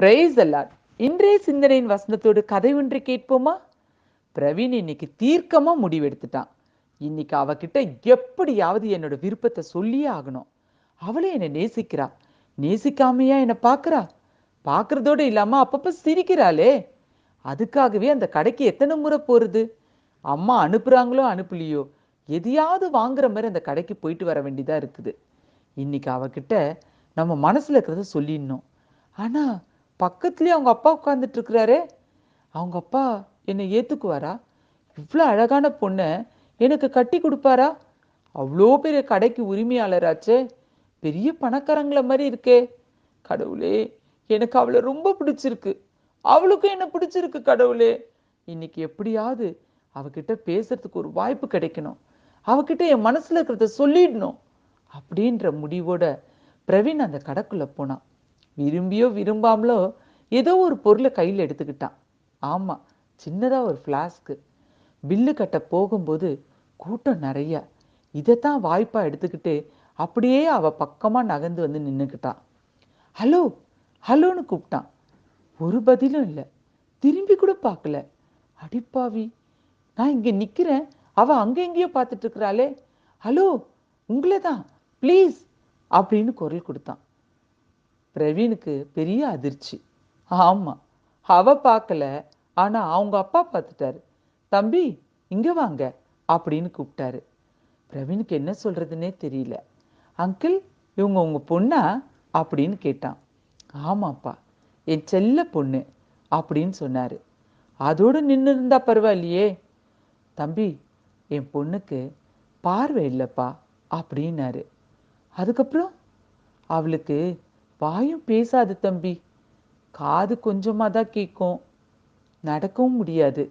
Price allot இன்றைய சிந்தனையின் வசனத்தோடு கதை ஒன்று கேட்போமா? பிரவீன் இன்னைக்கு தீர்க்கமா முடிவெடுத்துட்டான். இன்னைக்கு அவகிட்ட எப்படியாவது என்னோட விருப்பத்தை சொல்லியே ஆகணும். அவளே என்னை நேசிக்கிறா. நேசிக்காமையா என்னை பார்க்கறா? பார்க்கறதோட இல்லாமல் அப்பப்ப சிரிக்கிறாளே. அதுக்காகவே அந்த கடைக்கு எத்தனை முறை போகிறது அம்மா அனுப்புகிறாங்களோ அனுப்பலையோ? எதையாவது வாங்குற மாதிரி அந்த கடைக்கு போயிட்டு வர வேண்டியதாக இருக்குது. இன்னைக்கு அவகிட்ட நம்ம மனசில் இருக்கிறத சொல்லிடணும். ஆனால் பக்கத்துலேயே அவங்க அப்பா உட்கார்ந்துட்டு அவங்க அப்பா என்னை ஏற்றுக்குவாரா இவ்வளோ அழகான பொண்ணை எனக்கு கட்டி கொடுப்பாரா? அவ்வளோ பெரிய கடைக்கு உரிமையாளராச்சே. பெரிய பணக்காரங்கள மாதிரி இருக்கே. கடவுளே எனக்கு அவளை ரொம்ப பிடிச்சிருக்கு. அவளுக்கும் என்ன பிடிச்சிருக்கு கடவுளே? இன்னைக்கு எப்படியாவது அவகிட்ட பேசுறதுக்கு ஒரு வாய்ப்பு கிடைக்கணும். அவகிட்ட என் மனசுல இருக்கிறத சொல்லிடணும். அப்படின்ற முடிவோட பிரவீன் அந்த கடைக்குள்ள போனான். விரும்பியோ விரும்பாமலோ ஏதோ ஒரு பொருளை கையில் எடுத்துக்கிட்டான். ஆமாம் சின்னதாக ஒரு ஃப்ளாஸ்க்கு பில்லு கட்ட போகும்போது கூட்டம் நிறையா. இதைத்தான் வாய்ப்பாக எடுத்துக்கிட்டு அப்படியே அவள் பக்கமாக நகர்ந்து வந்து நின்றுக்கிட்டான் ஹலோ ஹலோன்னு கூப்பிட்டான். ஒரு பதிலும் இல்லை. திரும்பி கூட பார்க்கல. அடிப்பாவி நான் இங்கே நிற்கிறேன் அவள் அங்கே எங்கேயோ பார்த்துட்டு இருக்கிறாளே. ஹலோ உங்களை தான் ப்ளீஸ். அப்படின்னு குரல் கொடுத்தான். பிரவீனுக்கு பெரிய அதிர்ச்சி. ஆமாம் அவ பார்க்கல. ஆனால் அவங்க அப்பா பார்த்துட்டாரு. தம்பி இங்கே வாங்க அப்படின்னு கூப்பிட்டாரு. பிரவீனுக்கு என்ன சொல்கிறதுனே தெரியல. அங்கிள் இவங்க உங்கள் பொண்ணா? அப்படின்னு கேட்டான். ஆமாப்பா என் செல்ல பொண்ணு அப்படின்னு சொன்னார். அதோடு நின்று இருந்தா பரவாயில்லையே. தம்பி என் பொண்ணுக்கு பார்வை இல்லைப்பா அப்படின்னாரு. அதுக்கப்புறம்? அவளுக்கு வாயும் பேசாது தம்பி. காது கொஞ்சமாக தான் கேட்கும் நடக்கவும் முடியாது.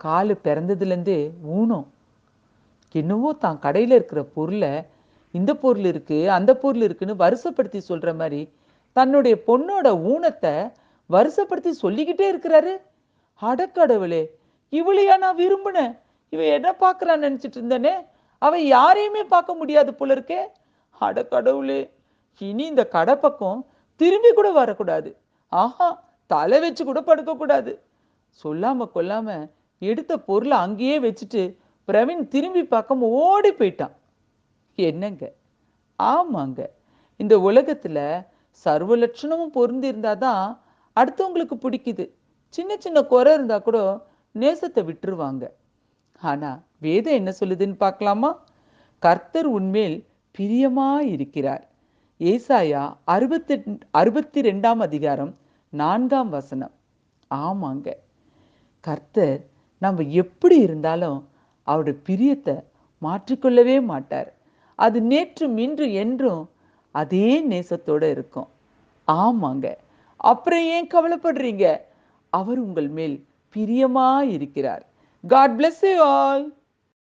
காலு பிறந்ததுலேருந்தே ஊனம் என்னவோ தான் கடையில் இருக்கிற பொருளை இந்த பொருள் இருக்குது அந்த பொருள் இருக்குன்னு வருஷப்படுத்தி சொல்கிற மாதிரி தன்னுடைய பொண்ணோட ஊனத்தை வருஷப்படுத்தி சொல்லிக்கிட்டே இருக்கிறாரு. அடக்கடவுளே இவளையா நான் விரும்பினேன். இவன் என்ன பார்க்கறான்னு நினச்சிட்டு இருந்தேனே. அவன் யாரையுமே பார்க்க முடியாது போல இருக்கே. அடக்கடவுளே இனி இந்த கடை பக்கம் திரும்பி கூட வரக்கூடாது. ஆஹா தலை வச்சு கூட படுக்கக்கூடாது. சொல்லாம கொல்லாம எடுத்த பொருளை அங்கேயே வச்சுட்டு பிரவீன் திரும்பி பார்க்காம ஓடி போயிட்டான். என்னங்க? ஆமாங்க. இந்த உலகத்துல சர்வ லட்சணமும் பொருந்தி இருந்தாதான் அடுத்தவங்களுக்கு பிடிக்குது. சின்ன சின்ன குறை இருந்தா கூட நேசத்தை விட்டுருவாங்க. ஆனா வேதம் என்ன சொல்லுதுன்னு பார்க்கலாமா? கர்த்தர் உன்மேல் பிரியமா இருக்கிறார் ஏசாயா அறுபத்தி அறுபத்தி ரெண்டாம் அதிகாரம் நான்காம் வசனம். ஆமாங்க. கர்த்தர் நம்ம எப்படி இருந்தாலும் அவருடைய பிரியத்தை மாற்றிக்கொள்ளவே மாட்டார். அது நேற்றும் இன்று என்றும் அதே நேசத்தோட இருக்கும். ஆமாங்க. அப்புறம் ஏன் கவலைப்படுறீங்க? அவர் உங்கள் மேல் பிரியமாக இருக்கிறார் காட் பிளஸ் யூ ஆல்